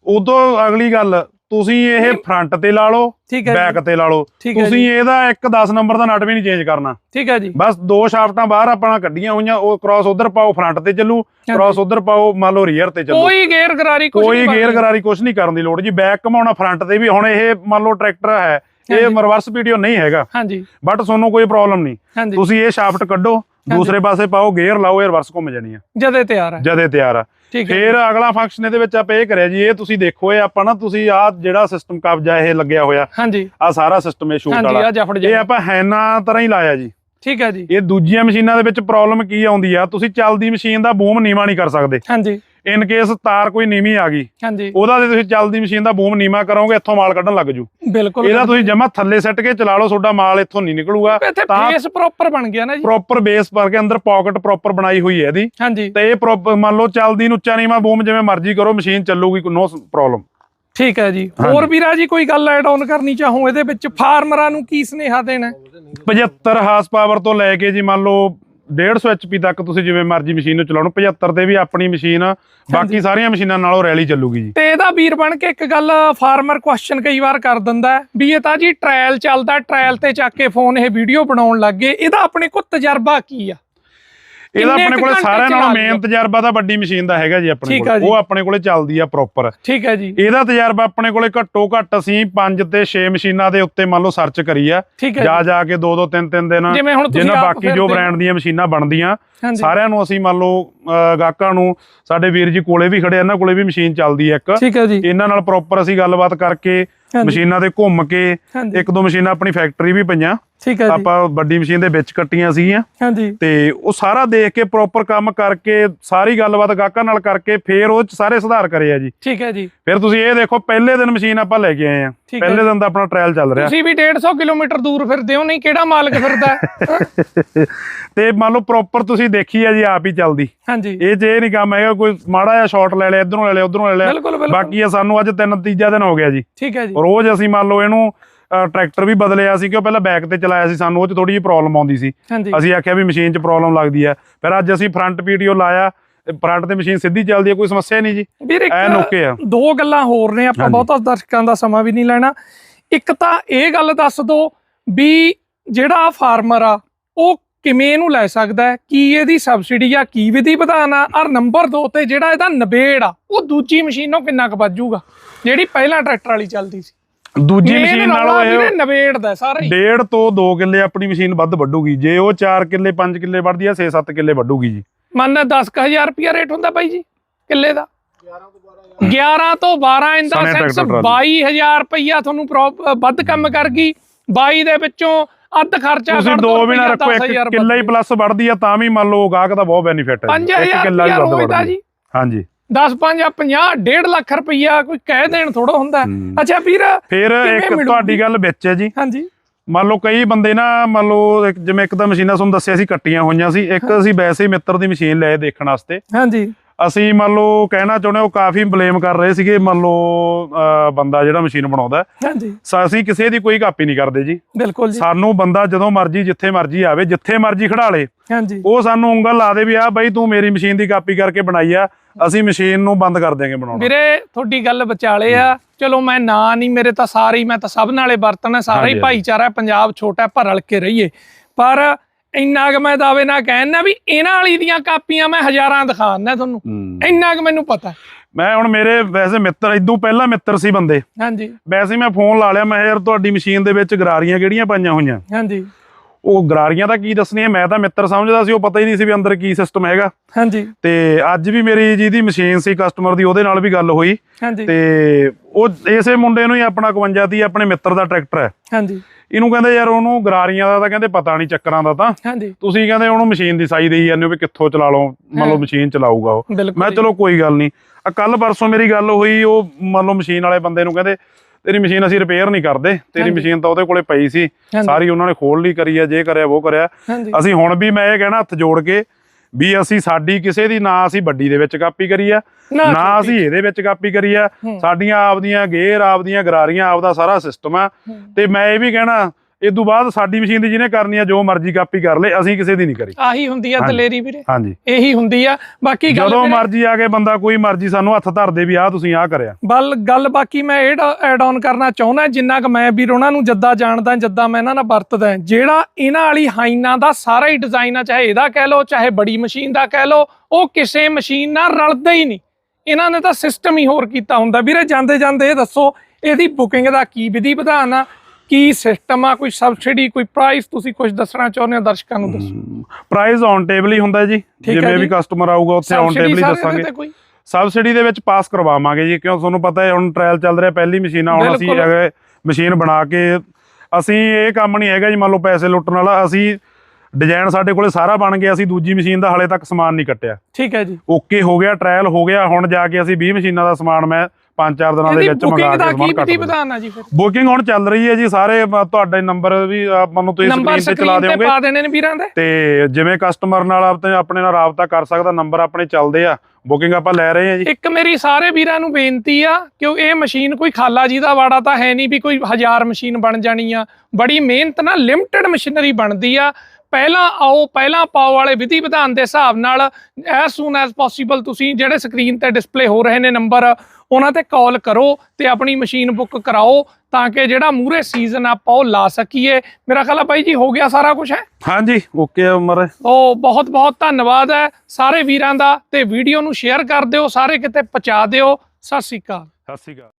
[SPEAKER 2] ਉਦੋਂ ਅਗਲੀ ਗੱਲ ਤੁਸੀਂ ਇਹ ਫਰੰਟ ਤੇ ਲਾ ਲਓ ਬੈਕ ਤੇ ਲਾ ਲਓ। ਤੁਸੀਂ ਇਹਦਾ ਇੱਕ 10 ਨੰਬਰ ਦਾ ਨਟ ਵੀ ਨਹੀਂ ਚੇਂਜ ਕਰਨਾ।
[SPEAKER 1] ਠੀਕ ਹੈ ਜੀ।
[SPEAKER 2] ਬਸ ਦੋ ਸ਼ਾਫਟਾਂ ਬਾਹਰ ਆਪਣਾ ਕੱਢੀਆਂ ਹੋਈਆਂ ਉਹ ਕ੍ਰਾਸ ਉਧਰ ਪਾਓ ਫਰੰਟ ਤੇ ਚੱਲੂ ਕ੍ਰਾਸ ਉਧਰ ਪਾਓ ਮੰਨ ਲਓ ਰੀਅਰ ਤੇ ਚੱਲੂ।
[SPEAKER 1] ਕੋਈ ਗੇਅਰ ਗਰਾਰੀ ਕੁਝ
[SPEAKER 2] ਕੋਈ ਗੇਅਰ ਗਰਾਰੀ ਕੁਝ ਨਹੀਂ ਕਰਨ ਦੀ ਲੋੜ ਜੀ। ਬੈਕ ਘਮਾਉਣਾ ਫਰੰਟ ਤੇ ਵੀ ਹੁਣ ਇਹ ਮੰਨ ਲਓ ਟਰੈਕਟਰ ਹੈ ਇਹ। ਰਿਵਰਸ ਵੀਡੀਓ ਨਹੀਂ ਹੈਗਾ।
[SPEAKER 1] ਹਾਂਜੀ।
[SPEAKER 2] ਬਟ ਤੁਹਾਨੂੰ ਕੋਈ ਪ੍ਰੋਬਲਮ ਨਹੀਂ। ਤੁਸੀਂ ਇਹ ਸ਼ਾਫਟ ਕੱਢੋ ਦੂਸਰੇ ਪਾਸੇ ਪਾਓ ਗੇਅਰ ਲਾਓ ਇਹ ਰਿਵਰਸ ਘੁੰਮ ਜਾਣੀ ਆ।
[SPEAKER 1] ਜਦੇ ਤਿਆਰ ਹੈ।
[SPEAKER 2] ਜਦੇ ਤਿਆਰ ਆ। ਫੇਰ ਅਗਲਾ ਫੰਕਸ਼ਨ ਇਹਦੇ ਵਿੱਚ ਆਪਾਂ ਇਹ ਕਰਿਆ ਜੀ ਇਹ ਤੁਸੀਂ ਦੇਖੋ ਇਹ ਆਪਾਂ ਨਾ ਤੁਸੀਂ ਆਹ ਜਿਹੜਾ ਸਿਸਟਮ ਕਬਜਾ ਇਹ ਲੱਗਿਆ ਹੋਇਆ
[SPEAKER 1] ਹਾਂਜੀ।
[SPEAKER 2] ਆ ਸਾਰਾ ਸਿਸਟਮ ਇਹ ਸ਼ੂਟ ਵਾਲਾ।
[SPEAKER 1] ਆ
[SPEAKER 2] ਇਹ ਆਪਾਂ ਹੈਨਾ ਤਰ੍ਹਾਂ ਹੀ ਲਾਇਆ ਜੀ।
[SPEAKER 1] ਠੀਕ ਹੈ ਜੀ।
[SPEAKER 2] ਇਹ ਦੂਜੀਆਂ ਮਸ਼ੀਨਾਂ ਦੇ ਵਿੱਚ ਪ੍ਰੋਬਲਮ ਕੀ ਆਉਂਦੀ ਆ ਤੁਸੀਂ ਚੱਲਦੀ ਮਸ਼ੀਨ ਦਾ ਬੂਮ ਨੀਵਾ ਨਹੀਂ ਕਰ ਸਕਦੇ।
[SPEAKER 1] ਹਾਂਜੀ।
[SPEAKER 2] ਇਨ ਕੇਸ ਤਾਰ ਕੋਈ ਨੀਵੀਂ ਆ ਗਈ
[SPEAKER 1] ਹਾਂਜੀ।
[SPEAKER 2] ਉਹਦਾ ਤੇ ਤੁਸੀਂ ਚੱਲਦੀ ਮਸ਼ੀਨ ਦਾ ਬੂਮ ਨੀਵਾ ਕਰੋਗੇ ਇੱਥੋਂ ਮਾਲ ਕੱਢਣ ਲੱਗ ਜੂ।
[SPEAKER 1] ਬਿਲਕੁਲ
[SPEAKER 2] ਇਹਦਾ ਤੁਸੀਂ ਜਮਾ ਥੱਲੇ ਸੱਟ ਕੇ ਚਲਾ ਲਓ ਤੁਹਾਡਾ ਮਾਲ ਇੱਥੋਂ ਨਹੀਂ ਨਿਕਲੂਗਾ। ਤਾਂ
[SPEAKER 1] ਫੇਸ ਪ੍ਰੋਪਰ ਬਣ ਗਿਆ ਨਾ ਜੀ।
[SPEAKER 2] ਪ੍ਰੋਪਰ ਬੇਸ ਪਰ ਕੇ ਅੰਦਰ ਪਾਕਟ ਪ੍ਰੋਪਰ ਬਣਾਈ ਹੋਈ ਹੈ ਇਹਦੀ।
[SPEAKER 1] ਹਾਂਜੀ।
[SPEAKER 2] ਤੇ ਇਹ ਪ੍ਰੋਪ- ਮੰਨ ਲਓ ਚੱਲਦੀ ਨੂੰ ਉੱਚਾ ਨੀਵਾ ਬੂਮ ਜਿਵੇਂ ਮਰਜ਼ੀ ਕਰੋ ਮਸ਼ੀਨ ਚੱਲੂਗੀ ਨੋ ਪ੍ਰੋਬਲਮ
[SPEAKER 1] ਠੀਕ ਹੈ ਜੀ। ਹੋਰ ਵੀਰਾ ਜੀ ਕੋਈ ਗੱਲ ਐਡ ਆਨ ਕਰਨੀ ਚਾਹੋ? ਇਹਦੇ ਵਿੱਚ ਫਾਰਮਰਾਂ ਨੂੰ ਕੀ ਸੁਨੇਹਾ ਦੇਣਾ? ਹੈ?
[SPEAKER 2] 75 ਹਾਰਸ ਪਾਵਰ ਤੋਂ ਲੈ ਕੇ ਜੀ ਮੰਨ ਲਓ 150 ਐਚਪੀ ਤੱਕ ਤੁਸੀਂ ਜਿਵੇਂ ਮਰਜ਼ੀ ਮਸ਼ੀਨ ਨੂੰ ਚਲਾਉਣ 75 ਤੇ ਵੀ ਆਪਣੀ ਮਸ਼ੀਨ ਬਾਕੀ ਸਾਰੀਆਂ ਮਸ਼ੀਨਾਂ ਨਾਲੋਂ ਰੈਲੀ ਚੱਲੂਗੀ ਜੀ।
[SPEAKER 1] ਤੇ ਇਹਦਾ ਵੀਰ ਬਣ ਕੇ ਇੱਕ ਗੱਲ ਫਾਰਮਰ ਕੁਐਸਚਨ ਕਈ ਵਾਰ ਕਰ ਦਿੰਦਾ ਵੀ ਇਹ ਤਾਂ ਜੀ ਟ੍ਰਾਇਲ ਚੱਲਦਾ ਟ੍ਰਾਇਲ ਤੇ ਚੱਕ ਕੇ ਫੋਨ ਇਹ ਵੀਡੀਓ ਬਣਾਉਣ ਲੱਗ ਗਏ ਇਹਦਾ ਆਪਣੇ ਕੋਲ ਤਜਰਬਾ ਕੀ ਆ?
[SPEAKER 2] ਇਹਦਾ ਆਪਣੇ ਕੋਲੇ ਸਾਰਿਆਂ ਨਾਲੋਂ ਮੇਨ? ਤਜਰਬਾ ਤਾਂ ਵੱਡੀ ਮਸ਼ੀਨ ਦਾ ਹੈਗਾ ਜੀ ਆਪਣੇ ਕੋਲ। ਉਹ ਆਪਣੇ ਕੋਲੇ ਚੱਲਦੀ ਆ ਪ੍ਰੋਪਰ
[SPEAKER 1] ਠੀਕ ਹੈ ਜੀ
[SPEAKER 2] ਇਹਦਾ ਤਜਰਬਾ ਆਪਣੇ ਕੋਲੇ ਘੱਟੋ ਘੱਟ ਅਸੀਂ 5 ਤੇ 6 ਮਸ਼ੀਨਾਂ ਦੇ ਉੱਤੇ ਮੰਨ ਲਓ ਸਰਚ ਕਰੀ ਆ ਜਾ ਜਾ ਕੇ 2 2 3 3 ਦਿਨ
[SPEAKER 1] ਜਿਵੇਂ
[SPEAKER 2] ਬਾਕੀ ਜੋ। ਬ੍ਰਾਂਡ ਦੀਆਂ ਮਸ਼ੀਨਾਂ ਬਣਦੀਆਂ ਸਾਰਿਆਂ ਨੂੰ ਅਸੀਂ ਮੰਨ ਲਓ ਗਾਹਕਾਂ ਨੂੰ ਸਾਡੇ ਵੀਰ ਜੀ ਕੋਲੇ ਵੀ ਖੜੇ ਇਹਨਾਂ ਕੋਲੇ ਵੀ ਮਸ਼ੀਨ ਚੱਲਦੀ ਆ ਇੱਕ।
[SPEAKER 1] ਠੀਕ ਹੈ ਜੀ।
[SPEAKER 2] ਇਹਨਾਂ ਨਾਲ ਪ੍ਰੋਪਰ ਅਸੀਂ ਗੱਲਬਾਤ ਕਰਕੇ। ਮਸ਼ੀਨਾਂ ਤੇ ਘੁੰਮ ਕੇ ਇੱਕ ਦੋ ਮਸ਼ੀਨਾਂ ਆਪਣੀ ਫੈਕਟਰੀ ਵੀ ਪਈਆਂ।
[SPEAKER 1] ਠੀਕ ਹੈ ਜੀ।
[SPEAKER 2] ਆਪਾਂ ਵੱਡੀ ਮਸ਼ੀਨ ਦੇ ਵਿੱਚ ਕੱਟੀਆਂ ਸੀਗੀਆਂ।
[SPEAKER 1] ਹਾਂਜੀ।
[SPEAKER 2] ਤੇ ਉਹ ਸਾਰਾ ਦੇਖ ਕੇ ਪ੍ਰੋਪਰ ਕੰਮ ਕਰਕੇ ਸਾਰੀ ਗੱਲਬਾਤ ਗਾਹਕਾਂ ਨਾਲ ਕਰਕੇ ਫੇਰ ਉਹ ਚ ਸਾਰੇ ਸੁਧਾਰ ਕਰੇ ਆ ਜੀ।
[SPEAKER 1] ਠੀਕ ਹੈ ਜੀ।
[SPEAKER 2] ਫਿਰ ਤੁਸੀਂ ਇਹ ਦੇਖੋ ਪਹਿਲੇ ਦਿਨ ਮਸ਼ੀਨ ਆਪਾਂ ਲੈ ਕੇ ਆਏ ਆ।
[SPEAKER 1] ਹੈ
[SPEAKER 2] ਪਹਿਲੇ ਦਿਨ ਦਾ ਆਪਣਾ ਟ੍ਰਾਇਲ ਚੱਲ ਰਿਹਾ।
[SPEAKER 1] ਤੁਸੀਂ ਵੀ 150 ਕਿਲੋਮੀਟਰ ਦੂਰ ਫਿਰਦੇ ਹੋ ਨਹੀਂ ਕਿਹੜਾ ਮਾਲਕ ਫਿਰਦਾ? ਹੈ?
[SPEAKER 2] ਤੇ ਮੰਨ ਲਓ ਪ੍ਰੋਪਰ ਤੁਸੀਂ ਦੇਖੀ ਆ ਜੀ ਆਪ ਹੀ ਚੱਲਦੀ।
[SPEAKER 1] ਹਾਂਜੀ।
[SPEAKER 2] ਇਹ ਜੇ ਨਹੀਂ ਕੰਮ ਹੈਗਾ ਕੋਈ ਮਾੜਾ ਜਿਹਾ ਸ਼ਾਟ ਲੈ ਲਿਆ ਇਧਰੋਂ ਲੈ ਲਿਆ ਉਧਰੋਂ ਲੈ ਲਿਆ। ਬਾਕੀ ਇਹ ਸਾਨੂੰ ਅੱਜ ਤਿੰਨ ਤੀਜਾ ਦਿਨ ਹੋ ਗਿਆ ਜੀ।
[SPEAKER 1] ਠੀਕ ਹੈ ਜੀ।
[SPEAKER 2] ਰੋਜ਼ ਅਸੀਂ ਮੰਨ ਲਓ ਇਹਨੂੰ ਟਰੈਕਟਰ ਵੀ ਬਦਲਿਆ ਸੀ ਕਿਉਂ ਪਹਿਲਾਂ ਬੈਕ ਤੇ ਚਲਾਇਆ ਸੀ ਸਾਨੂੰ ਉਹ ਚ ਥੋੜੀ ਜਿਹੀ ਪ੍ਰੋਬਲਮ ਆਉਂਦੀ ਸੀ। ਅਸੀਂ ਆਖਿਆ ਵੀ ਮਸ਼ੀਨ 'ਚ ਪ੍ਰੋਬਲਮ ਲੱਗਦੀ ਹੈ। ਫਿਰ ਅੱਜ ਅਸੀਂ ਫਰੰਟ ਪੀਟੀਓ ਲਾਇਆ ਫਰੰਟ ਤੇ ਮਸ਼ੀਨ ਸਿੱਧੀ ਚੱਲਦੀ ਹੈ ਕੋਈ ਸਮੱਸਿਆ ਨਹੀਂ ਜੀ। ਐਨ ਓਕੇ ਆ।
[SPEAKER 1] ਦੋ ਗੱਲਾਂ ਹੋਰ ਨੇ ਆਪਾਂ। ਬਹੁਤਾ ਦਰਸ਼ਕਾਂ ਦਾ ਸਮਾਂ ਵੀ ਨਹੀਂ ਲੈਣਾ। ਇੱਕ ਤਾਂ ਇਹ ਗੱਲ ਦੱਸ ਦੋ ਵੀ ਜਿਹੜਾ ਫਾਰਮਰ ਆ ਉਹ ਕਿਵੇਂ ਇਹਨੂੰ ਲੈ ਸਕਦਾ ਕੀ ਇਹਦੀ ਸਬਸਿਡੀ ਆ ਕੀ ਵਿਧੀ ਵਿਧਾਨ ਆ? ਔਰ ਨੰਬਰ 2 ਤੇ ਜਿਹੜਾ ਇਹਦਾ ਨਵੇੜ ਆ ਉਹ ਦੂਜੀ ਮਸ਼ੀਨੋਂ ਕਿੰਨਾ ਕੁ ਵੱਜੂਗਾ ਜਿਹੜੀ ਪਹਿਲਾਂ ਟਰੈਕਟਰ ਵਾਲੀ ਚੱਲਦੀ ਸੀ।
[SPEAKER 2] ਦੂਜੀ ਮਸ਼ੀਨ ਨਾਲੋਂ ਇਹ
[SPEAKER 1] ਨਵੇੜ ਦਾ ਸਾਰਾ ਹੀ।
[SPEAKER 2] ਡੇਢ ਤੋਂ 2 ਕਿੱਲੇ ਆਪਣੀ ਮਸ਼ੀਨ ਵੱਧ ਵੱਢੂਗੀ। ਜੇ ਉਹ 4 ਕਿੱਲੇ 5 ਕਿੱਲੇ ਵੱਢਦੀ ਆ 6-7 ਕਿੱਲੇ ਵੱਢੂਗੀ ਜੀ।
[SPEAKER 1] ਮੰਨ 10000 ਰੁਪਿਆ ਰੇਟ ਹੁੰਦਾ ਬਾਈ ਜੀ ਕਿੱਲੇ ਦਾ। 11 ਤੋਂ 12 ਇੰਦਾ
[SPEAKER 2] ਸਣੇ
[SPEAKER 1] ਸੈਂਸ
[SPEAKER 2] ਟਰੈਕਟਰ ਟਰਾਲੀ।
[SPEAKER 1] 22000 ਰੁਪਇਆ ਤੁਹਾਨੂੰ ਵੱਧ ਕੰਮ ਕਰ ਗਈ 22 ਦੇ ਵਿੱਚੋਂ ਅੱਧ ਖਰਚਾ
[SPEAKER 2] ਤੁਸੀਂ ਦੋ ਵੀ ਨਾ ਰੱਖੋ ਇੱਕ
[SPEAKER 1] 10,000
[SPEAKER 2] ਕਿੱਲਾ ਹੀ ਪਲੱਸ ਵੱਢਦੀ ਆ ਤਾਂ ਵੀ ਮੰਨ ਲਓ ਗਾਹਕ ਦਾ ਬਹੁਤ ਬੈਨੀਫਿਟ ਹੈ ਜੀ।
[SPEAKER 1] 5000
[SPEAKER 2] ਕਿੱਲਾ
[SPEAKER 1] ਰੁਪਇਆ
[SPEAKER 2] ਵੱਧ
[SPEAKER 1] ਰੋਜ਼ ਦਾ
[SPEAKER 2] ਵੱਢਦੀ।
[SPEAKER 1] ਜੀ
[SPEAKER 2] ਹਾਂਜੀ
[SPEAKER 1] 10 5 50 1.5 ਲੱਖ ਰੁਪਈਆ ਕੋਈ ਕਹਿ ਦੇਣ ਥੋੜਾ ਹੁੰਦਾ ਹੈ।
[SPEAKER 2] ਹੂੰ।
[SPEAKER 1] ਅੱਛਾ ਵੀਰ
[SPEAKER 2] ਫਿਰ ਇੱਕ? ਤੁਹਾਡੀ ਗੱਲ ਵਿੱਚ ਹੈ ਜੀ
[SPEAKER 1] ਹਾਂਜੀ
[SPEAKER 2] ਮੰਨ ਲਓ ਕਈ ਬੰਦੇ ਨਾ ਮੰਨ ਲਓ ਜਿਵੇਂ ਇੱਕ ਤਾਂ ਮਸ਼ੀਨਾਂ ਤੁਹਾਨੂੰ ਦੱਸਿਆ ਸੀ ਕੱਟੀਆਂ ਹੋਈਆਂ ਸੀ ਇੱਕ ਅਸੀਂ ਵੈਸੇ ਹੀ ਮਿੱਤਰ ਦੀ ਮਸ਼ੀਨ ਲਏ ਦੇਖਣ ਵਾਸਤੇ
[SPEAKER 1] ਹਾਂਜੀ
[SPEAKER 2] ਅਸੀਂ ਮੰਨ ਲਓ ਕਹਿਣਾ ਚਾਹੁੰਦੇ ਉਹ ਕਾਫੀ ਬਲੇਮ ਕਰ ਰਹੇ ਸੀਗੇ ਮੰਨ ਲਓ ਬੰਦਾ ਜਿਹੜਾ ਮਸ਼ੀਨ ਬਣਾਉਂਦਾ।
[SPEAKER 1] ਹਾਂਜੀ।
[SPEAKER 2] ਅਸੀਂ ਕਿਸੇ ਦੀ ਕੋਈ ਕਾਪੀ ਨਹੀਂ ਕਰਦੇ ਜੀ।
[SPEAKER 1] ਬਿਲਕੁਲ ਜੀ।
[SPEAKER 2] ਸਾਨੂੰ ਬੰਦਾ ਜਦੋਂ ਮਰਜ਼ੀ ਜਿੱਥੇ ਮਰਜ਼ੀ ਆਵੇ ਜਿੱਥੇ ਮਰਜ਼ੀ ਖੜਾ ਲੇ।
[SPEAKER 1] ਹਾਂਜੀ।
[SPEAKER 2] ਉਹ ਸਾਨੂੰ ਉਂਗਲ ਲਾ ਦੇ ਵੀ ਆ ਬਈ ਤੂੰ ਮੇਰੀ ਮਸ਼ੀਨ ਦੀ ਕਾਪੀ ਕਰਕੇ ਬਣਾਈ ਆ ਅਸੀਂ ਮਸ਼ੀਨ ਨੂੰ ਬੰਦ ਕਰ ਦਿਆਂਗੇ ਬਣਾਉਣਾ।
[SPEAKER 1] ਵੀਰੇ ਤੁਹਾਡੀ ਗੱਲ ਵਿਚਾਲੇ ਆ। ਚਲੋ ਮੈਂ ਨਾਂ ਨਹੀਂ ਮੇਰੇ ਤਾਂ ਸਾਰੇ ਮੈਂ ਤਾਂ ਸਭ ਨਾਲੇ ਵਰਤਣਾ ਸਾਰਾ ਹੀ। ਭਾਈਚਾਰਾ ਪੰਜਾਬ ਛੋਟਾ ਪਰ ਰਲ ਕੇ ਰਹੀਏ। ਪਰ ਇੰਨਾ ਕੁ ਮੈਂ ਦਾਅਵੇ ਨਾਲ ਕਹਿਣਾ ਵੀ ਇਹਨਾਂ ਵਾਲੀ ਦੀਆਂ ਕਾਪੀਆਂ ਮੈਂ ਹਜ਼ਾਰਾਂ ਦਿਖਾਣਾ ਤੁਹਾਨੂੰ।
[SPEAKER 2] ਹੂੰ।
[SPEAKER 1] ਇੰਨਾ ਕੁ ਮੈਨੂੰ ਪਤਾ।
[SPEAKER 2] ਮੈਂ ਹੁਣ ਮੇਰੇ ਵੈਸੇ ਮਿੱਤਰ ਇਦੋਂ ਪਹਿਲਾਂ ਮਿੱਤਰ ਸੀ ਬੰਦੇ।
[SPEAKER 1] ਹਾਂਜੀ।
[SPEAKER 2] ਵੈਸੇ ਮੈਂ ਫੋਨ ਲਾ ਲਿਆ ਮੈਂ ਯਾਰ ਤੁਹਾਡੀ ਮਸ਼ੀਨ ਦੇ ਵਿੱਚ ਗਰਾਰੀਆਂ ਕਿਹੜੀਆਂ ਪਾਈਆਂ ਹੋਈਆਂ?
[SPEAKER 1] ਹਾਂਜੀ।
[SPEAKER 2] ਉਹ ਗਰਾਰੀਆਂ ਤਾਂ ਕੀ ਦੱਸਣੀਆਂ ਮੈਂ ਤਾਂ ਮਿੱਤਰ ਸਮਝਦਾ ਸੀ ਉਹ ਪਤਾ ਹੀ ਨਹੀਂ ਸੀ ਵੀ ਅੰਦਰ ਕੀ ਸਿਸਟਮ ਹੈਗਾ।
[SPEAKER 1] ਹਾਂਜੀ।
[SPEAKER 2] ਤੇ ਅੱਜ ਵੀ ਮੇਰੀ ਜਿਹਦੀ ਮਸ਼ੀਨ ਸੀ ਕਸਟਮਰ ਦੀ ਉਹਦੇ ਨਾਲ ਵੀ ਗੱਲ ਹੋਈ।
[SPEAKER 1] ਹਾਂਜੀ।
[SPEAKER 2] ਤੇ ਉਹ ਇਸੇ ਮੁੰਡੇ ਨੂੰ ਹੀ ਆਪਣਾ 51 ਦੀ ਆਪਣੇ ਮਿੱਤਰ ਦਾ ਟਰੈਕਟਰ ਹੈ।
[SPEAKER 1] ਹਾਂਜੀ।
[SPEAKER 2] ਇਹਨੂੰ ਕਹਿੰਦੇ ਯਾਰ ਉਹਨੂੰ ਗਰਾਰੀਆਂ ਦਾ ਤਾਂ ਕਹਿੰਦੇ ਪਤਾ ਨਹੀਂ ਚੱਕਰਾਂ ਦਾ ਤਾਂ। ਤੁਸੀਂ ਕਹਿੰਦੇ ਉਹਨੂੰ ਮਸ਼ੀਨ ਦੀ ਸਾਈ ਦੇਈ ਜਾਂਦੇ ਹੋ ਵੀ ਕਿੱਥੋਂ ਚਲਾ ਲਓ ਮੰਨ ਲਓ। ਮਸ਼ੀਨ ਚਲਾਊਗਾ ਉਹ। ਮੈਂ। ਚਲੋ ਕੋਈ ਗੱਲ ਨਹੀਂ। ਆ ਕੱਲ ਪਰਸੋਂ ਮੇਰੀ ਗੱਲ ਹੋਈ ਉਹ ਮੰਨ ਲਓ ਮਸ਼ੀਨ ਵਾਲੇ ਬੰਦੇ ਨੂੰ ਕਹਿੰਦੇ ਤੇਰੀ ਮਸ਼ੀਨ ਅਸੀਂ ਰਿਪੇਅਰ ਨਹੀਂ ਕਰਦੇ ਤੇਰੀ। ਮਸ਼ੀਨ ਤਾਂ ਉਹਦੇ ਕੋਲੇ ਪਈ ਸੀ। ਸਾਰੀ ਉਹਨਾਂ ਨੇ ਖੋਲ ਲਈ ਕਰੀ ਆ ਜੇ ਕਰਿਆ ਉਹ ਕਰਿਆ ਅਸੀਂ ਹੁਣ ਵੀ ਮੈਂ ਇਹ ਕਹਿਣਾ ਹੱਥ ਜੋੜ ਕੇ ਵੀ ਅਸੀਂ ਸਾਡੀ ਕਿਸੇ ਦੀ ਨਾ ਅਸੀਂ ਵੱਡੀ ਦੇ ਵਿੱਚ ਕਾਪੀ ਕਰੀ ਆ
[SPEAKER 1] ਨਾ।
[SPEAKER 2] ਅਸੀਂ ਇਹਦੇ ਵਿੱਚ ਕਾਪੀ ਕਰੀ ਆ। ਸਾਡੀਆਂ ਆਪਦੀਆਂ ਗੇਅਰ ਆਪਦੀਆਂ ਗਰਾਰੀਆਂ ਆਪਦਾ ਸਾਰਾ ਸਿਸਟਮ ਆ। ਤੇ ਮੈਂ ਇਹ ਵੀ ਕਹਿਣਾ ਇਸ ਤੋਂ ਬਾਅਦ ਸਾਡੀ ਮਸ਼ੀਨ ਦੀ ਜਿਹਨੇ ਕਰਨੀ ਆ ਜੋ ਮਰਜ਼ੀ ਕਾਪੀ ਕਰ ਲੇ ਅਸੀਂ ਕਿਸੇ ਦੀ ਨਹੀਂ ਕਰੀ।
[SPEAKER 1] ਆਹੀ ਹੁੰਦੀ ਆ। ਦਲੇਰੀ ਵੀਰੇ।
[SPEAKER 2] ਹਾਂਜੀ।
[SPEAKER 1] ਇਹੀ ਹੁੰਦੀ ਆ। ਬਾਕੀ ਗੱਲ
[SPEAKER 2] ਜਦੋਂ ਮਰਜ਼ੀ ਆ ਕੇ ਬੰਦਾ ਕੋਈ ਮਰਜ਼ੀ ਸਾਨੂੰ ਹੱਥ ਧਰਦੇ ਵੀ ਆ ਤੁਸੀਂ ਆ ਕਰਿਆ।
[SPEAKER 1] ਬਲ ਗੱਲ ਬਾਕੀ ਮੈਂ ਇਹ ਐਡ ਆਨ ਕਰਨਾ ਚਾਹੁੰਦਾ ਜਿੰਨਾ ਕਿ ਮੈਂ ਵੀਰ ਉਹਨਾਂ ਨੂੰ ਜੱਦਾ ਜਾਣਦਾ ਜੱਦਾ ਮੈਂ ਇਹਨਾਂ ਨਾਲ ਵਰਤਦਾ ਜਿਹੜਾ ਇਹਨਾਂ ਵਾਲੀ ਹਾਈਨਾ ਦਾ ਸਾਰਾ ਹੀ ਡਿਜ਼ਾਈਨ ਆ ਚਾਹੇ ਇਹਦਾ ਕਹਿ ਲਓ ਚਾਹੇ ਬੜੀ ਮਸ਼ੀਨ ਦਾ ਕਹਿ ਲਓ ਉਹ ਕਿਸੇ ਮਸ਼ੀਨ ਨਾਲ ਰਲਦਾ ਹੀ ਨਹੀਂ। ਇਹਨਾਂ ਨੇ ਤਾਂ ਸਿਸਟਮ ਹੀ ਹੋਰ ਕੀਤਾ ਹੁੰਦਾ। ਵੀਰੇ ਜਾਂਦੇ ਜਾਂਦੇ ਇਹ ਦੱਸੋ ਇਹਦੀ ਬੁਕਿੰਗ ਦਾ ਕੀ ਵਿਧੀ ਵਿਧਾਨ ਆ? ਕੀ ਸਿਸਟਮ ਆ ਕੋਈ ਸਬਸਿਡੀ ਕੋਈ ਪ੍ਰਾਈਸ ਤੁਸੀਂ ਕੁਝ ਦੱਸਣਾ ਚਾਹੁੰਦੇ ਹੋ ਦਰਸ਼ਕਾਂ ਨੂੰ ਦੱਸੋ।
[SPEAKER 2] ਪ੍ਰਾਈਸ ਔਨ ਟੇਬਲ ਹੀ ਹੁੰਦਾ ਜੀ। ਜਿਵੇਂ। ਵੀ ਕਸਟਮਰ ਆਊਗਾ ਉੱਥੇ ਔਨ ਟੇਬਲ ਹੀ ਦੱਸਾਂਗੇ। ਸਬਸਿਡੀ ਦੇ ਵਿੱਚ ਪਾਸ ਕਰਵਾਵਾਂਗੇ ਜੀ ਕਿਉਂ ਤੁਹਾਨੂੰ ਪਤਾ ਹੈ ਹੁਣ ਟ੍ਰਾਇਲ ਚੱਲ ਰਿਹਾ ਪਹਿਲੀ ਮਸ਼ੀਨ ਆ ਹੁਣ ਅਸੀਂ ਮਸ਼ੀਨ ਬਣਾ ਕੇ ਅਸੀਂ ਇਹ ਕੰਮ ਨਹੀਂ ਹੈਗਾ ਜੀ ਮੰਨ ਲਓ ਪੈਸੇ ਲੁੱਟਣ ਵਾਲਾ ਅਸੀਂ ਡਿਜ਼ਾਈਨ ਸਾਡੇ ਕੋਲੇ ਸਾਰਾ ਬਣ ਗਿਆ ਅਸੀਂ ਦੂਜੀ ਮਸ਼ੀਨ ਦਾ ਹਲੇ ਤੱਕ ਸਮਾਨ ਨਹੀਂ ਕੱਟਿਆ।
[SPEAKER 1] ਠੀਕ ਹੈ ਜੀ।
[SPEAKER 2] ਓਕੇ ਹੋ ਗਿਆ ਟ੍ਰਾਇਲ ਹੋ ਗਿਆ ਹੁਣ ਜਾ ਕੇ ਅਸੀਂ 20 ਮਸ਼ੀਨਾਂ ਦਾ ਸਮਾਨ ਮੈਂ 5-4 ਦਿਨਾਂ ਦੇ ਵਿੱਚ ਮੰਗਾ
[SPEAKER 1] ਬੁਕਿੰਗ
[SPEAKER 2] ਕੇ
[SPEAKER 1] ਦਾ
[SPEAKER 2] ਸਮਾਨ ਕੱਟ
[SPEAKER 1] ਵਿਧਾਨ ਆ ਜੀ ਫਿਰ?
[SPEAKER 2] ਬੁਕਿੰਗ ਹੁਣ ਚੱਲ ਰਹੀ ਹੈ ਜੀ ਸਾਰੇ ਤੁਹਾਡੇ ਨੰਬਰ ਵੀ ਆਪਾਂ ਨੂੰ ਤੁਸੀਂ ਸਕਰੀਨ ਤੇ ਚਲਾ ਦਿਓਗੇ।
[SPEAKER 1] ਪਾ ਦੇਣੇ ਨੇ ਵੀਰਾਂ ਦੇ।
[SPEAKER 2] ਤੇ ਜਿਵੇਂ ਕਸਟਮਰ ਨਾਲ ਆਪਣੇ ਨਾਲ ਰਾਬਤਾ ਕਰ ਸਕਦਾ ਨੰਬਰ ਆਪਣੇ ਚੱਲਦੇ ਆ। ਬੁਕਿੰਗ ਆਪਾਂ ਲੈ ਰਹੇ ਹਾਂ ਜੀ।
[SPEAKER 1] ਇੱਕ ਮੇਰੀ ਸਾਰੇ ਵੀਰਾਂ ਨੂੰ ਬੇਨਤੀ ਆ ਕਿ ਇਹ ਮਸ਼ੀਨ ਕੋਈ ਖਾਲਾ ਜੀ ਦਾ ਵਾੜਾ ਤਾਂ ਹੈ ਨਹੀਂ ਵੀ ਕੋਈ ਹਜ਼ਾਰ ਮਸ਼ੀਨ ਬਣ ਜਾਣੀ ਆ। ਬੜੀ ਮਿਹਨਤ ਨਾਲ ਲਿਮਟਿਡ ਮਸ਼ੀਨਰੀ ਬਣਦੀ ਆ। ਪਹਿਲਾਂ ਆਓ ਪਹਿਲਾਂ ਪਾਓ ਵਾਲੇ ਵਿਧੀ ਵਿਧਾਨ ਦੇ ਹਿਸਾਬ ਨਾਲ ਐਸ ਸੂਨ ਐਸ ਪੋਸੀਬਲ ਤੁਸੀਂ ਜਿਹੜੇ ਸਕਰੀਨ ਤੇ ਡਿਸਪਲੇ ਹੋ ਰਹੇ ਨੇ ਨੰਬਰ ਉਹਨਾਂ ਤੇ ਕਾਲ ਕਰੋ ਤੇ ਆਪਣੀ ਮਸ਼ੀਨ ਬੁੱਕ ਕਰਾਓ ਤਾਂ ਕਿ ਜਿਹੜਾ ਮੂਰੇ ਸੀਜ਼ਨ ਆਪਾਂ ਉਹ ਲਾ ਸਕੀਏ। ਮੇਰਾ ਖਿਆਲ ਆ ਬਾਈ ਜੀ ਹੋ ਗਿਆ ਸਾਰਾ ਕੁਝ ਹੈ?
[SPEAKER 2] ਹਾਂਜੀ ਓਕੇ ਉਮਰ।
[SPEAKER 1] ਉਹ ਬਹੁਤ ਬਹੁਤ ਧੰਨਵਾਦ ਹੈ ਸਾਰੇ ਵੀਰਾਂ ਦਾ ਤੇ ਵੀਡੀਓ ਨੂੰ ਸ਼ੇਅਰ ਕਰ ਦਿਓ ਸਾਰੇ ਕਿਤੇ ਪਹੁੰਚਾ ਦਿਓ। ਸਤਿ ਸ਼੍ਰੀ ਅਕਾਲ।
[SPEAKER 2] ਸਤਿ ਸ਼੍ਰੀ ਅਕਾਲ।